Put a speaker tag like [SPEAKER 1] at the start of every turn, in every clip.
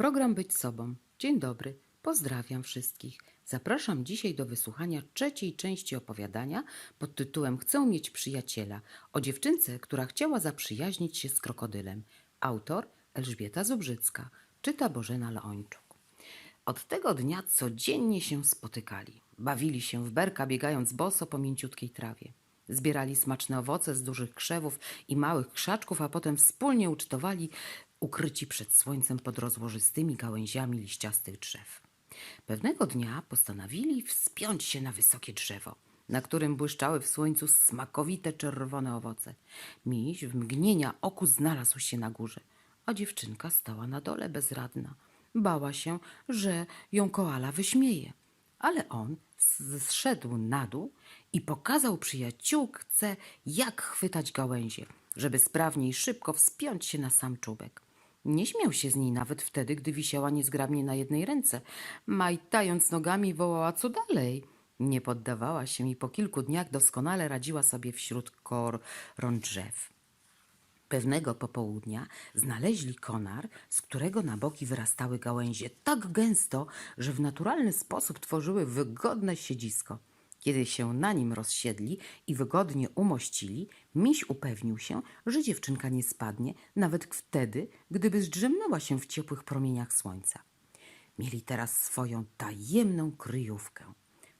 [SPEAKER 1] Program Być Sobą. Dzień dobry, pozdrawiam wszystkich. Zapraszam dzisiaj do wysłuchania trzeciej części opowiadania pod tytułem Chcę mieć przyjaciela o dziewczynce, która chciała zaprzyjaźnić się z krokodylem. Autor Elżbieta Zubrzycka, czyta Bożena Leończuk. Od tego dnia codziennie się spotykali. Bawili się w berka, biegając boso po mięciutkiej trawie. Zbierali smaczne owoce z dużych krzewów i małych krzaczków, a potem wspólnie ucztowali, ukryci przed słońcem pod rozłożystymi gałęziami liściastych drzew. Pewnego dnia postanowili wspiąć się na wysokie drzewo, na którym błyszczały w słońcu smakowite czerwone owoce. Miś w mgnienia oku znalazł się na górze, a dziewczynka stała na dole bezradna. Bała się, że ją koala wyśmieje. Ale on zszedł na dół i pokazał przyjaciółce, jak chwytać gałęzie, żeby sprawnie i szybko wspiąć się na sam czubek. Nie śmiał się z niej nawet wtedy, gdy wisiała niezgrabnie na jednej ręce. Majtając nogami wołała, co dalej? Nie poddawała się i po kilku dniach doskonale radziła sobie wśród koron drzew. Pewnego popołudnia znaleźli konar, z którego na boki wyrastały gałęzie tak gęsto, że w naturalny sposób tworzyły wygodne siedzisko. Kiedy się na nim rozsiedli i wygodnie umościli, miś upewnił się, że dziewczynka nie spadnie, nawet wtedy, gdyby zdrzemnęła się w ciepłych promieniach słońca. Mieli teraz swoją tajemną kryjówkę.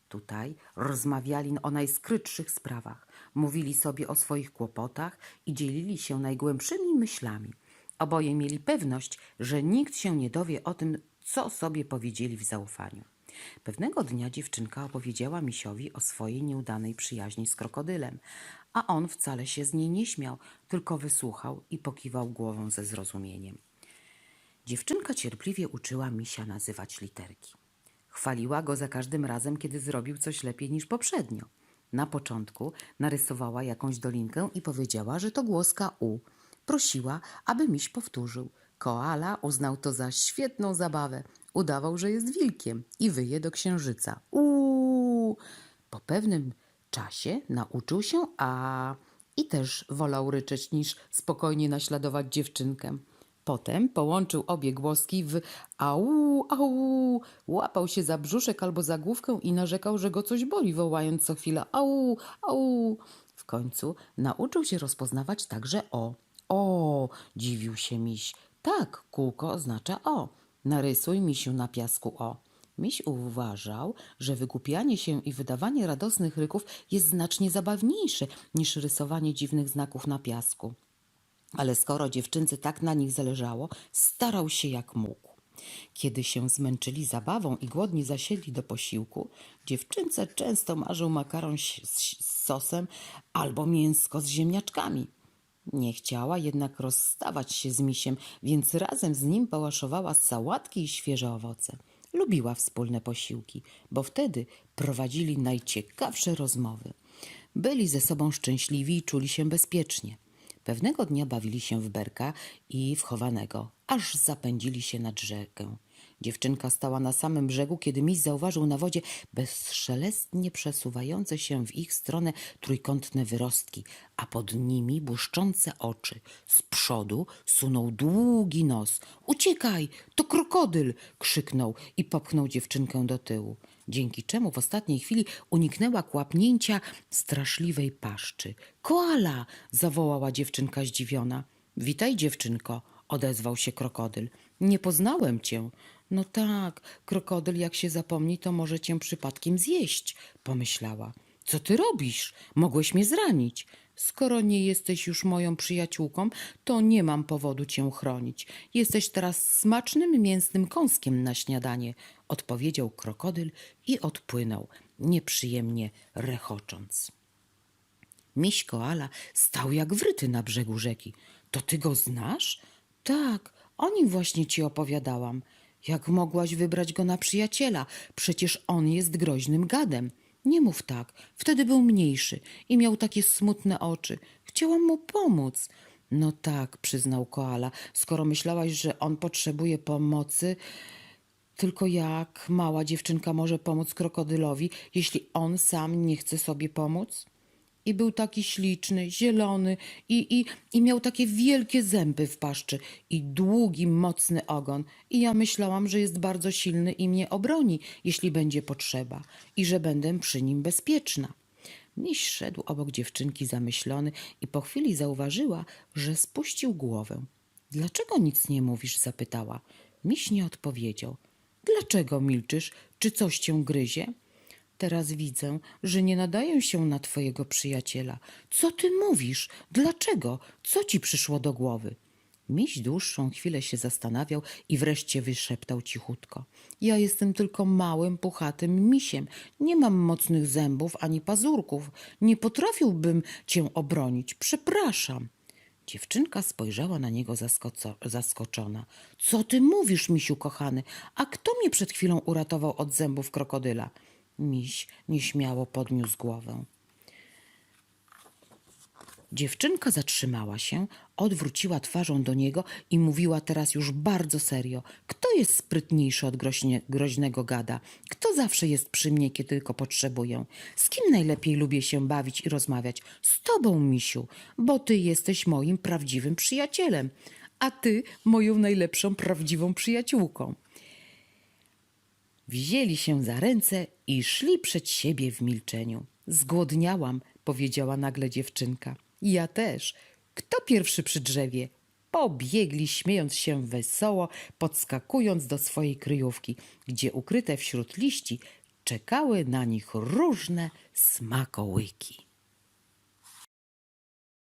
[SPEAKER 1] Tutaj rozmawiali o najskrytszych sprawach, mówili sobie o swoich kłopotach i dzielili się najgłębszymi myślami. Oboje mieli pewność, że nikt się nie dowie o tym, co sobie powiedzieli w zaufaniu. Pewnego dnia dziewczynka opowiedziała misiowi o swojej nieudanej przyjaźni z krokodylem, a on wcale się z niej nie śmiał, tylko wysłuchał i pokiwał głową ze zrozumieniem. Dziewczynka cierpliwie uczyła misia nazywać literki. Chwaliła go za każdym razem, kiedy zrobił coś lepiej niż poprzednio. Na początku narysowała jakąś dolinkę i powiedziała, że to głoska U. Prosiła, aby miś powtórzył. Koala uznał to za świetną zabawę. Udawał, że jest wilkiem i wyje do księżyca. Uuu! Po pewnym czasie nauczył się A i też wolał ryczeć niż spokojnie naśladować dziewczynkę. Potem połączył obie głoski w au, au, łapał się za brzuszek albo za główkę i narzekał, że go coś boli, wołając co chwilę au, au. W końcu nauczył się rozpoznawać także o. O, dziwił się miś. Tak, kółko oznacza o. Narysuj misiu na piasku o. Miś uważał, że wygłupianie się i wydawanie radosnych ryków jest znacznie zabawniejsze niż rysowanie dziwnych znaków na piasku. Ale skoro dziewczynce tak na nich zależało, starał się jak mógł. Kiedy się zmęczyli zabawą i głodni zasiedli do posiłku, dziewczynce często marzył makaron z sosem albo mięsko z ziemniaczkami. Nie chciała jednak rozstawać się z misiem, więc razem z nim pałaszowała sałatki i świeże owoce. Lubiła wspólne posiłki, bo wtedy prowadzili najciekawsze rozmowy. Byli ze sobą szczęśliwi i czuli się bezpiecznie. Pewnego dnia bawili się w berka i w chowanego, aż zapędzili się nad rzekę. Dziewczynka stała na samym brzegu, kiedy miś zauważył na wodzie bezszelestnie przesuwające się w ich stronę trójkątne wyrostki, a pod nimi błyszczące oczy. Z przodu sunął długi nos. Uciekaj, to krokodyl! krzyknął i popchnął dziewczynkę do tyłu, dzięki czemu w ostatniej chwili uniknęła kłapnięcia straszliwej paszczy. Koala! zawołała dziewczynka zdziwiona. Witaj, dziewczynko, odezwał się krokodyl. Nie poznałem cię. No tak, krokodyl jak się zapomni, to może cię przypadkiem zjeść, pomyślała. Co ty robisz? Mogłeś mnie zranić. Skoro nie jesteś już moją przyjaciółką, to nie mam powodu cię chronić. Jesteś teraz smacznym mięsnym kąskiem na śniadanie, odpowiedział krokodyl i odpłynął, nieprzyjemnie rechocząc. Miś koala stał jak wryty na brzegu rzeki. To ty go znasz? Tak, o nim właśnie ci opowiadałam. Jak mogłaś wybrać go na przyjaciela? Przecież on jest groźnym gadem. Nie mów tak. Wtedy był mniejszy i miał takie smutne oczy. Chciałam mu pomóc. No tak, przyznał koala. Skoro myślałaś, że on potrzebuje pomocy, tylko jak mała dziewczynka może pomóc krokodylowi, jeśli on sam nie chce sobie pomóc? I był taki śliczny, zielony i, i, i miał takie wielkie zęby w paszczy i długi, mocny ogon. I ja myślałam, że jest bardzo silny i mnie obroni, jeśli będzie potrzeba i że będę przy nim bezpieczna. Miś szedł obok dziewczynki zamyślony i po chwili zauważyła, że spuścił głowę. Dlaczego nic nie mówisz? zapytała. Miś nie odpowiedział. Dlaczego milczysz? Czy coś cię gryzie? Teraz widzę, że nie nadaję się na twojego przyjaciela. Co ty mówisz? Dlaczego? Co ci przyszło do głowy? Miś dłuższą chwilę się zastanawiał i wreszcie wyszeptał cichutko. Ja jestem tylko małym, puchatym misiem. Nie mam mocnych zębów ani pazurków. Nie potrafiłbym cię obronić. Przepraszam. Dziewczynka spojrzała na niego zaskoczona. Co ty mówisz, misiu kochany? A kto mnie przed chwilą uratował od zębów krokodyla? Miś nieśmiało podniósł głowę. Dziewczynka zatrzymała się, odwróciła twarzą do niego i mówiła teraz już bardzo serio. Kto jest sprytniejszy od groźnie, groźnego gada? Kto zawsze jest przy mnie, kiedy tylko potrzebuję? Z kim najlepiej lubię się bawić i rozmawiać? Z tobą, misiu, bo ty jesteś moim prawdziwym przyjacielem, a ty moją najlepszą prawdziwą przyjaciółką. Wzięli się za ręce i szli przed siebie w milczeniu. Zgłodniałam, powiedziała nagle dziewczynka. Ja też. Kto pierwszy przy drzewie? Pobiegli, śmiejąc się wesoło, podskakując do swojej kryjówki, gdzie ukryte wśród liści czekały na nich różne smakołyki.